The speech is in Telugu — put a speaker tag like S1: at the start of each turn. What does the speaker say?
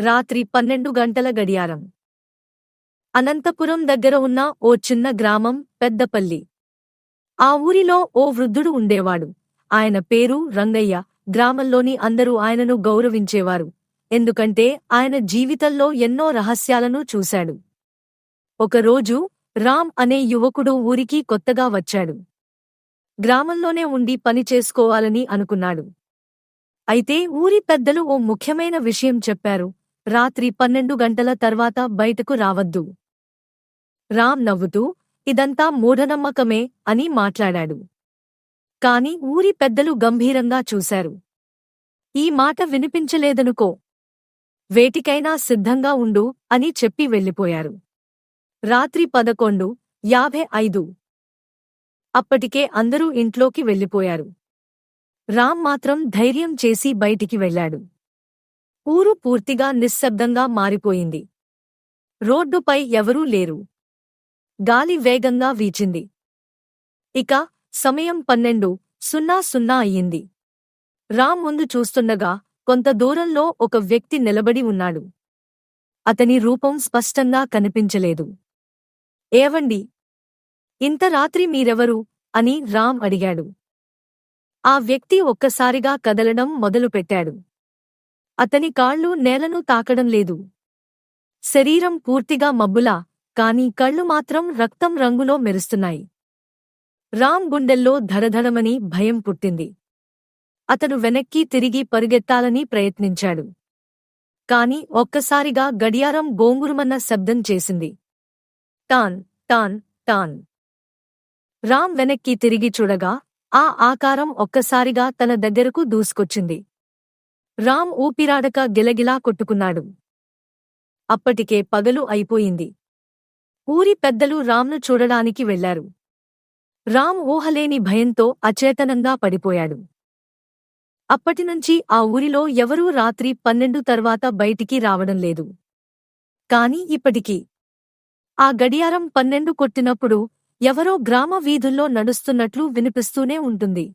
S1: రాత్రి పన్నెండు గంటల గడియారం. అనంతపురం దగ్గర ఉన్న ఓ చిన్న గ్రామం పెద్దపల్లి. ఆ ఊరిలో ఓ వృద్ధుడు ఉండేవాడు. ఆయన పేరు రంగయ్య. గ్రామంలోని అందరూ ఆయనను గౌరవించేవారు. ఎందుకంటే ఆయన జీవితంలో ఎన్నో రహస్యాలను చూశాడు. ఒకరోజు రామ్ అనే యువకుడు ఊరికి కొత్తగా వచ్చాడు. గ్రామంలోనే ఉండి పని చేసుకోవాలని అనుకున్నాడు. అయితే ఊరి పెద్దలు ఓ ముఖ్యమైన విషయం చెప్పారు. రాత్రి పన్నెండు గంటల తర్వాత బయటకు రావద్దు. రామ్ నవ్వుతూ ఇదంతా మూఢనమ్మకమే అని మాట్లాడాడు. కాని ఊరి పెద్దలు గంభీరంగా చూశారు. ఈ మాట వినిపించలేదనుకో వేటికైనా సిద్ధంగా ఉండు అని చెప్పి వెళ్ళిపోయారు. రాత్రి పదకొండు యాభై ఐదు. అప్పటికే అందరూ ఇంట్లోకి వెళ్ళిపోయారు. రామ్ మాత్రం ధైర్యం చేసి బయటికి వెళ్ళాడు. ఊరు పూర్తిగా నిశ్శబ్దంగా మారిపోయింది. రోడ్డుపై ఎవరూ లేరు. గాలి వేగంగా వీచింది. ఇక సమయం పన్నెండు సున్నా సున్నా అయ్యింది. రామ్ ముందు చూస్తుండగా కొంత దూరంలో ఒక వ్యక్తి నిలబడి ఉన్నాడు. అతని రూపం స్పష్టంగా కనిపించలేదు. ఏవండి? ఇంత రాత్రి మీరెవరు? అని రామ్ అడిగాడు. ఆ వ్యక్తి ఒక్కసారిగా కదలడం మొదలుపెట్టాడు. అతని కాళ్ళు నేలను తాకడం లేదు. శరీరం పూర్తిగా మబ్బులా కాని కళ్ళు మాత్రం రక్తం రంగులో మెరుస్తున్నాయి. రామ్ గుండెల్లో ధరధరమని భయం పుట్టింది. అతను వెనక్కి తిరిగి పరుగెత్తాలని ప్రయత్నించాడు. కాని ఒక్కసారిగా గడియారం గోంగురుమన్న శబ్దం చేసింది. Tan tan tan. రామ్ వెనక్కి తిరిగి చూడగా ఆ ఆకారం ఒక్కసారిగా తన దగ్గరకు దూసుకొచ్చింది. రామ్ ఊపిరాడక గిలగిలా కొట్టుకున్నాడు. అప్పటికే పగలు అయిపోయింది. ఊరి పెద్దలు రామ్ను చూడడానికి వెళ్ళారు రామ్ ఊహలేని భయంతో అచేతనంగా పడిపోయాడు. అప్పటినుంచి ఆ ఊరిలో ఎవరూ రాత్రి పన్నెండు తర్వాత బయటికి రావడం లేదు. కాని ఇప్పటికీ. ఆ గడియారం పన్నెండు కొట్టినప్పుడు ఎవరో గ్రామ వీధుల్లో నడుస్తున్నట్లు వినిపిస్తూనే ఉంటుంది.